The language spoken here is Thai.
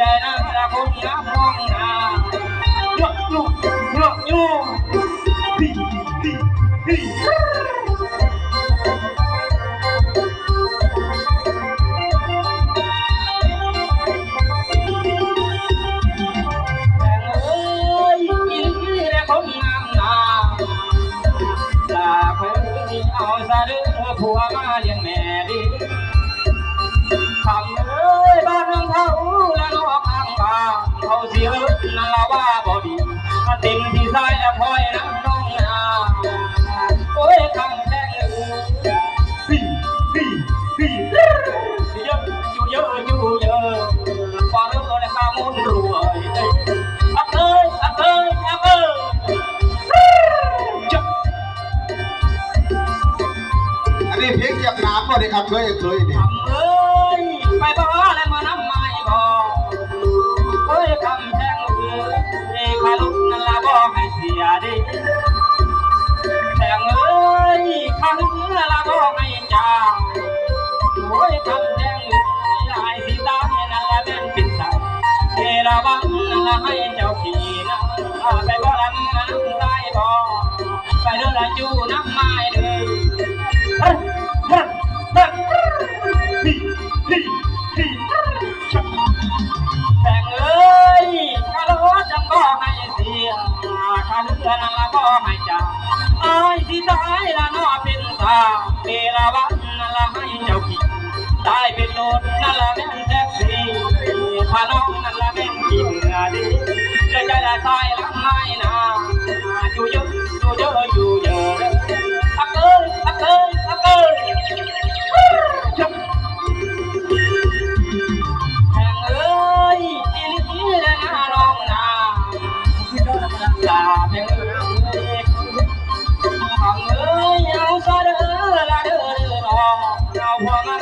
ได้นะละคนงามมองหน้าโยโยโยโยดีดีดีแต่เอ้ยอีและคนงาซะเด้อผัวมาเลี้ยงแม่ดีคำ เขาเสียนั่นละว่าบ่ดีถ้าติ่งที่ซ้ายแล้วพอยน้ำน้องนาโอ้ยคำแพงเลยพี่พี่พี่เยอะอยู่เยอะอยู่เยอะกว่าเรื่องเลยข้ามุนรวยอักเอ้ยอักเอ้ยอักเอ้ยอันนี้เพลงเหยียบน้ำบ่ได้ครับเคยเคยนี่ทำเอ้ยไปบ่แล้ว ให้เจ้าขี่นะไปบ่ละน้ำใต้บ่ไปเด้อละจูน้ำไม้เด้อแต่งเอ้ยข้าล้อจังก็ให้เสียข้าเลือนั่นละก็ให้จ่าอายสิตายละนอเป็นตาเอราวันนั่นละให้เจ้าขี่ตายเป็นรถนั่นละแม่นแท็กซี่พาน้อง ดีจะจะได้ตายลังไม้นะอยู่เยอะอยู่เยอะอยู่เยอะทักเอ้ยทักเอ้ยทักเอ้ยแห่งเอ้ยอีลิตี้และนาลองนาลาแห่งเอ้ยของเอ้ยยังซาเด้อลาเด้อเด้อเราพอมา